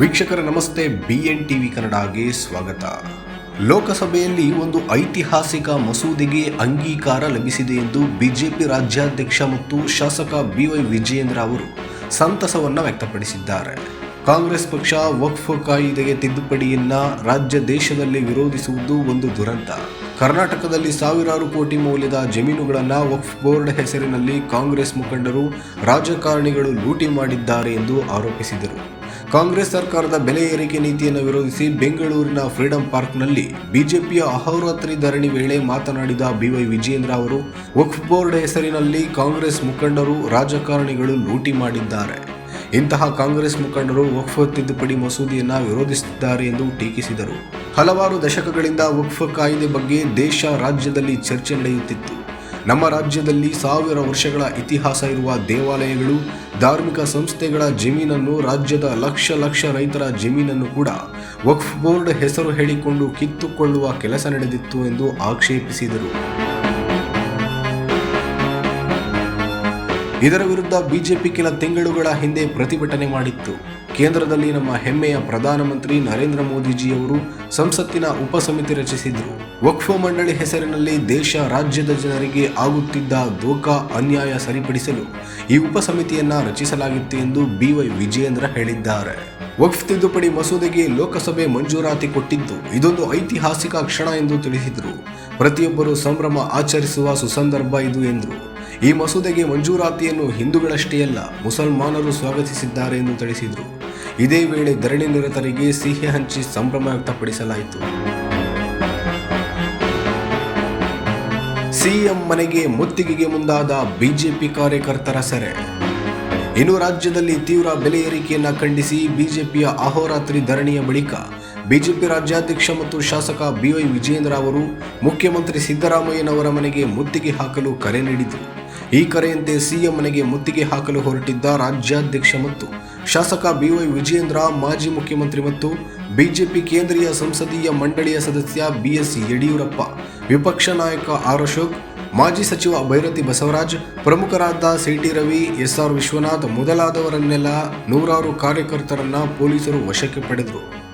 ವೀಕ್ಷಕರ ನಮಸ್ತೆ B N TV ಕನ್ನಡಗೆ ಸ್ವಾಗತ. ಲೋಕಸಭೆಯಲ್ಲಿ ಒಂದು ಐತಿಹಾಸಿಕ ಮಸೂದೆಗೆ ಅಂಗೀಕಾರ ಲಭಿಸಿದೆ ಎಂದು ಬಿಜೆಪಿ ರಾಜ್ಯಾಧ್ಯಕ್ಷ ಮತ್ತು ಶಾಸಕ ಬಿವೈ ವಿಜಯೇಂದ್ರ ಅವರು ಸಂತಸವನ್ನು ವ್ಯಕ್ತಪಡಿಸಿದ್ದಾರೆ. ಕಾಂಗ್ರೆಸ್ ಪಕ್ಷ ವಕ್ಫ್ ಕಾಯಿದೆಗೆ ತಿದ್ದುಪಡಿಯನ್ನ ರಾಜ್ಯ ದೇಶದಲ್ಲಿ ವಿರೋಧಿಸುವುದು ಒಂದು ದುರಂತ. ಕರ್ನಾಟಕದಲ್ಲಿ ಸಾವಿರಾರು ಕೋಟಿ ಮೌಲ್ಯದ ಜಮೀನುಗಳನ್ನು ವಕ್ಫ್ ಬೋರ್ಡ್ ಹೆಸರಿನಲ್ಲಿ ಕಾಂಗ್ರೆಸ್ ಮುಖಂಡರು ರಾಜಕಾರಣಿಗಳು ಲೂಟಿ ಮಾಡಿದ್ದಾರೆ ಎಂದು ಆರೋಪಿಸಿದರು. ಕಾಂಗ್ರೆಸ್ ಸರ್ಕಾರದ ಬೆಲೆ ಏರಿಕೆ ನೀತಿಯನ್ನು ವಿರೋಧಿಸಿ ಬೆಂಗಳೂರಿನ ಫ್ರೀಡಂ ಪಾರ್ಕ್ನಲ್ಲಿ ಬಿಜೆಪಿಯ ಅಹೋರಾತ್ರಿ ಧರಣಿ ವೇಳೆ ಮಾತನಾಡಿದ ಬಿವೈ ವಿಜಯೇಂದ್ರ ಅವರು, ವಕ್ಫ್ ಬೋರ್ಡ್ ಹೆಸರಿನಲ್ಲಿ ಕಾಂಗ್ರೆಸ್ ಮುಖಂಡರು ರಾಜಕಾರಣಿಗಳು ಲೂಟಿ ಮಾಡಿದ್ದಾರೆ. ಇಂತಹ ಕಾಂಗ್ರೆಸ್ ಮುಖಂಡರು ವಕ್ಫ್ ತಿದ್ದುಪಡಿ ಮಸೂದೆಯನ್ನು ವಿರೋಧಿಸುತ್ತಿದ್ದಾರೆ ಎಂದು ಟೀಕಿಸಿದರು. ಹಲವಾರು ದಶಕಗಳಿಂದ ವಕ್ಫ್ ಕಾಯ್ದೆ ಬಗ್ಗೆ ದೇಶ, ರಾಜ್ಯದಲ್ಲಿ ಚರ್ಚೆ ನಡೆಯುತ್ತಿತ್ತು. ನಮ್ಮ ರಾಜ್ಯದಲ್ಲಿ ಸಾವಿರ ವರ್ಷಗಳ ಇತಿಹಾಸ ಇರುವ ದೇವಾಲಯಗಳು, ಧಾರ್ಮಿಕ ಸಂಸ್ಥೆಗಳ ಜಮೀನನ್ನು, ರಾಜ್ಯದ ಲಕ್ಷ ಲಕ್ಷ ರೈತರ ಜಮೀನನ್ನು ಕೂಡ ವಕ್ಫ್ ಬೋರ್ಡ್ ಹೆಸರು ಹೇಳಿಕೊಂಡು ಕಿತ್ತುಕೊಳ್ಳುವ ಕೆಲಸ ನಡೆದಿತ್ತು ಎಂದು ಆಕ್ಷೇಪಿಸಿದರು. ಇದರ ವಿರುದ್ಧ ಬಿಜೆಪಿ ಕೆಲ ತಿಂಗಳುಗಳ ಹಿಂದೆ ಪ್ರತಿಭಟನೆ ಮಾಡಿತ್ತು. ಕೇಂದ್ರದಲ್ಲಿ ನಮ್ಮ ಹೆಮ್ಮೆಯ ಪ್ರಧಾನಮಂತ್ರಿ ನರೇಂದ್ರ ಮೋದಿಜಿಯವರು ಸಂಸತ್ತಿನ ಉಪಸಮಿತಿ ರಚಿಸಿದರು. ವಕ್ಫ್ ಮಂಡಳಿ ಹೆಸರಿನಲ್ಲಿ ದೇಶ ರಾಜ್ಯದ ಜನರಿಗೆ ಆಗುತ್ತಿದ್ದ ದೋಕ ಅನ್ಯಾಯ ಸರಿಪಡಿಸಲು ಈ ಉಪಸಮಿತಿಯನ್ನ ರಚಿಸಲಾಗಿತ್ತು ಎಂದು ಬಿವೈ ವಿಜಯೇಂದ್ರ ಹೇಳಿದ್ದಾರೆ. ವಕ್ಫ್ ತಿದ್ದುಪಡಿ ಮಸೂದೆಗೆ ಲೋಕಸಭೆ ಮಂಜೂರಾತಿ ಕೊಟ್ಟಿದ್ದು ಇದೊಂದು ಐತಿಹಾಸಿಕ ಕ್ಷಣ ಎಂದು ತಿಳಿಸಿದರು. ಪ್ರತಿಯೊಬ್ಬರು ಸಂಭ್ರಮ ಆಚರಿಸುವ ಸುಸಂದರ್ಭ ಇದು ಎಂದರು. ಈ ಮಸೂದೆಗೆ ಮಂಜೂರಾತಿಯನ್ನು ಹಿಂದೂಗಳಷ್ಟೇ ಅಲ್ಲ, ಮುಸಲ್ಮಾನರು ಸ್ವಾಗತಿಸಿದ್ದಾರೆ ಎಂದು ತಿಳಿಸಿದರು. ಇದೇ ವೇಳೆ ಧರಣಿ ನಿರತರಿಗೆ ಸಿಹಿ ಹಂಚಿ ಸಂಭ್ರಮ ವ್ಯಕ್ತಪಡಿಸಲಾಯಿತು. ಸಿಎಂ ಮನೆಗೆ ಮುತ್ತಿಗೆಗೆ ಮುಂದಾದ ಬಿಜೆಪಿ ಕಾರ್ಯಕರ್ತರ ಸೆರೆ. ಇನ್ನು ರಾಜ್ಯದಲ್ಲಿ ತೀವ್ರ ಬೆಲೆ ಏರಿಕೆಯನ್ನು ಖಂಡಿಸಿ ಬಿಜೆಪಿಯ ಅಹೋರಾತ್ರಿ ಧರಣಿಯ ಬಳಿಕ ಬಿಜೆಪಿ ರಾಜ್ಯಾಧ್ಯಕ್ಷ ಮತ್ತು ಶಾಸಕ ಬಿವೈ ವಿಜಯೇಂದ್ರ ಅವರು ಮುಖ್ಯಮಂತ್ರಿ ಸಿದ್ದರಾಮಯ್ಯನವರ ಮನೆಗೆ ಮುತ್ತಿಗೆ ಹಾಕಲು ಕರೆ ನೀಡಿದರು. ಈ ಕರೆಯಂತೆ ಸಿಎಂ ಮನೆಗೆ ಮುತ್ತಿಗೆ ಹಾಕಲು ಹೊರಟಿದ್ದ ರಾಜ್ಯಾಧ್ಯಕ್ಷ ಮತ್ತು ಶಾಸಕ ಬಿವೈ ವಿಜಯೇಂದ್ರ, ಮಾಜಿ ಮುಖ್ಯಮಂತ್ರಿ ಮತ್ತು ಬಿಜೆಪಿ ಕೇಂದ್ರೀಯ ಸಂಸದೀಯ ಮಂಡಳಿಯ ಸದಸ್ಯ ಬಿಎಸ್ ಯಡಿಯೂರಪ್ಪ, ವಿಪಕ್ಷ ನಾಯಕ ಆರ್ ಅಶೋಕ್, ಮಾಜಿ ಸಚಿವ ಭೈರತಿ ಬಸವರಾಜ್, ಪ್ರಮುಖರಾದ ಸಿಟಿ ರವಿ, ಎಸ್ಆರ್ ವಿಶ್ವನಾಥ್ ಮೊದಲಾದವರನ್ನೆಲ್ಲ ನೂರಾರು ಕಾರ್ಯಕರ್ತರನ್ನ ಪೊಲೀಸರು ವಶಕ್ಕೆ ಪಡೆದರು.